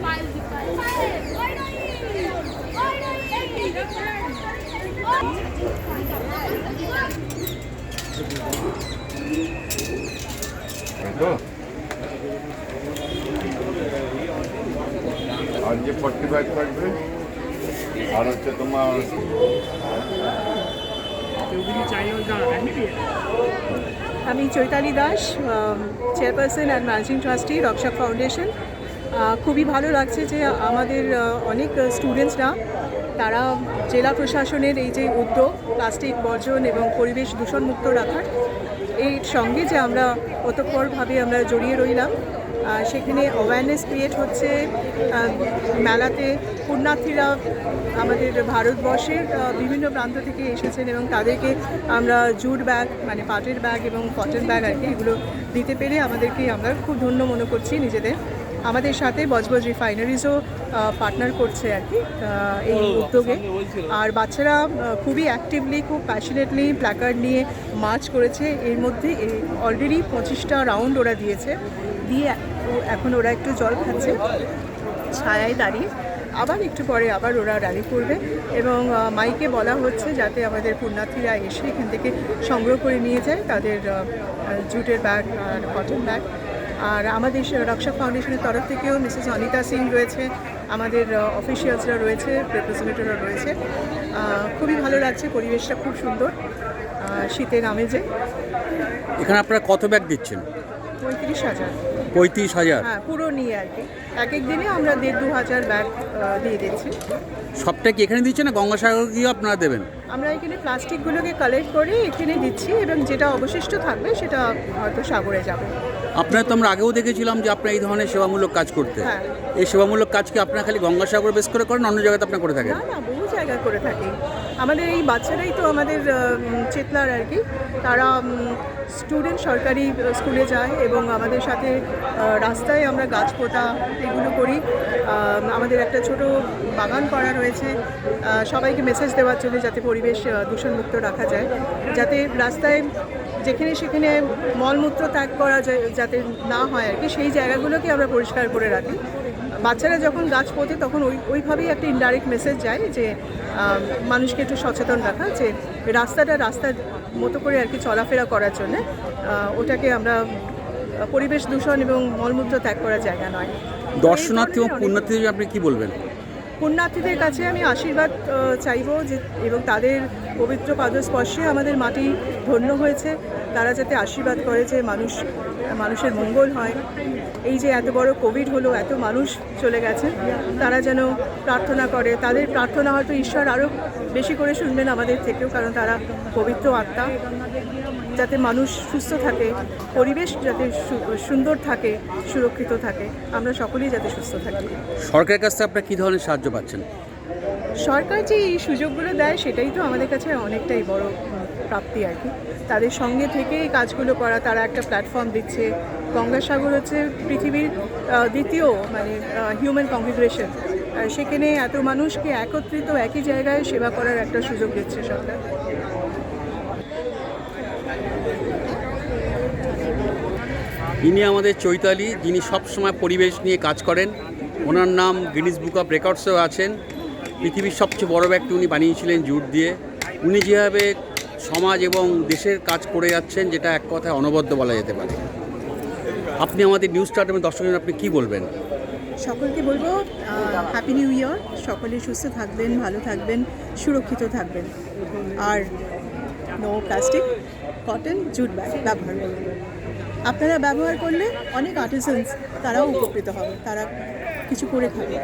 তাই তো আর যে ফর্টি ফাইভ থাকবে আর হচ্ছে তোমার আমি Chaitali Das chairperson and managing trustee Rakshak foundation আহ, খুবই ভালো লাগছে যে আমাদের অনেক স্টুডেন্টসরা তারা জেলা প্রশাসনের এই যে উদ্যোগ, প্লাস্টিক বর্জন এবং পরিবেশ দূষণমুক্ত রাখার এই সঙ্গে যে আমরা ওতপ্রভাবে আমরা জড়িয়ে রইলাম সেখানে অ্যাওয়ারনেস ক্রিয়েট হচ্ছে মেলাতে পুণ্যার্থীরা আমাদের ভারতবর্ষের বিভিন্ন প্রান্ত থেকে এসেছেন এবং তাদেরকে আমরা জুট ব্যাগ মানে পাটের ব্যাগ এবং কটন ব্যাগ আর কি, এগুলো দিতে পেরে আমাদেরকে আমরা খুব ধন্য মনে করছি নিজেদের। আমাদের সাথে বজবজ রিফাইনারিজও পার্টনার করছে আর কি এই উদ্যোগে। আর বাচ্চারা খুবই অ্যাক্টিভলি খুব প্যাশনেটলি প্ল্যাকার্ড নিয়ে মার্চ করেছে। এর মধ্যে অলরেডি পঁচিশটা রাউন্ড ওরা দিয়েছে। দিয়ে এখন ওরা একটু জল খাচ্ছে ছায়ায় দাঁড়িয়ে। আবার একটু পরে আবার ওরা র্যালি করবে। এবং মাইকে বলা হচ্ছে যাতে আমাদের পুণ্যার্থীরা এসে এখান থেকে সংগ্রহ করে নিয়ে যায় তাদের জুটের ব্যাগ আর কটন ব্যাগ আর আমাদের রক্ষক ফাউন্ডেশনের তরফ থেকেও মিসেস অনিতা সিং রয়েছে আমাদের অফিসিয়ালসরা রয়েছে রিপ্রেজেন্টেটিভরা রয়েছে। খুবই ভালো লাগছে পরিবেশটা খুব সুন্দর। শীতের আমেজে এখানে আপনারা কত ব্যাগ দিচ্ছেন? পঁয়ত্রিশ হাজার। পঁয়ত্রিশ হাজার? হ্যাঁ পুরো নিয়ে আর কি। এক এক দিনে আমরা দেড় দু হাজার ব্যাগ দিয়ে দিচ্ছি। সবটা কি এখানে দিচ্ছেন না গঙ্গাসাগর গিয়ে আপনারা দেবেন? আমরা এখানে প্লাস্টিকগুলোকে কালেক্ট করে এখানে দিচ্ছি এবং যেটা অবশিষ্ট থাকবে সেটা হয়তো সাগরে যাবে। আপনারা তো আমরা আগেও দেখেছিলাম যে আপনারা এই ধরনের সেবামূলক কাজ করতে। হ্যাঁ। এই সেবামূলক কাজ কি আপনারা খালি গঙ্গাসাগর বেশ করে করেন অন্য জায়গাতে আপনারা করে থাকেন? না না বহু জায়গায় করে থাকি। আমাদের এই বাচ্চারাই তো আমাদের চেতলার আর কি। তারা স্টুডেন্ট সরকারি স্কুলে যায় এবং আমাদের সাথে রাস্তায় আমরা গাছ পোতা এগুলো করি। আমাদের একটা ছোট বাগান করা রয়েছে। সবাইকে মেসেজ দেওয়ার জন্য যাতে পরিবেশ দূষণমুক্ত রাখা যায়। যাতে রাস্তায় যেখানে সেখানে মলমূত্র ত্যাগ করা যায় যাতে না হয় আর কি সেই জায়গাগুলোকে আমরা পরিষ্কার করে রাখি। বাচ্চারা যখন গাছ পোতে তখন ওই ওইভাবেই একটা ইনডাইরেক্ট মেসেজ যায় যে মানুষকে একটু সচেতন রাখা যে রাস্তাটা রাস্তার মতো করে আর কি চলাফেরা করার জন্য ওটাকে আমরা পরিবেশ দূষণ এবং মলমূত্র ত্যাগ করার জায়গা নয়। দর্শনার্থী অনেক- পুণ্যার্থীদের আপনি কি বলবেন? পুণ্যার্থীদের কাছে আমি আশীর্বাদ চাইব যে, এবং তাদের পবিত্র পাদস্পর্শে আমাদের মাটি ধন্য হয়েছে। তারা যাতে আশীর্বাদ করে যে মানুষ মানুষের মঙ্গল হয়। এই যে এত বড় কোভিড হলো এত মানুষ চলে গেছে তারা যেন প্রার্থনা করে। তাদের প্রার্থনা হয়তো ঈশ্বর আরও বেশি করে শুনবেন আমাদের থেকেও কারণ তারা পবিত্র আত্মা। যাতে মানুষ সুস্থ থাকে পরিবেশ যাতে সুন্দর থাকে সুরক্ষিত থাকে আমরা সকলেই যাতে সুস্থ থাকি। সরকারের কাছ থেকে আপনারা কী ধরনের সাহায্য পাচ্ছেন? সরকার যে এই সুযোগগুলো দেয় সেটাই তো আমাদের কাছে অনেকটাই বড় প্রাপ্তি আর কি। তাদের সঙ্গে থেকে এই কাজগুলো করা, তারা একটা প্ল্যাটফর্ম দিচ্ছে। গঙ্গাসাগর হচ্ছে পৃথিবীর দ্বিতীয় মানে হিউম্যান কনফিগারেশন সেখানে এত মানুষকে একত্রিত একই জায়গায় সেবা করার একটা সুযোগ দিচ্ছে সরকার। ইনি আমাদের চৈতালি, যিনি সবসময় পরিবেশ নিয়ে কাজ করেন। ওনার নাম গিনিস বুক অফ রেকর্ডসেও আছেন। পৃথিবীর সবচেয়ে বড় ব্যাগটি উনি বানিয়েছিলেন জুট দিয়ে। উনি যেভাবে সমাজ এবং দেশের কাজ করে যাচ্ছেন যেটা এক কথায় অনবদ্য বলা যেতে পারে। আপনি আমাদের নিউজ স্টার্টের দর্শকের আপনি কি বলবেন? সকলকে বলব হ্যাপি নিউ ইয়ার সকলে সুস্থ থাকবেন, ভালো থাকবেন, সুরক্ষিত থাকবেন। আর no plastic cotton jute bag ব্যবহার করবেন আপনারা ব্যবহার করলে অনেক আর্টিসানস তারাও উপকৃত হবে, তারা কিছু করে খাবে।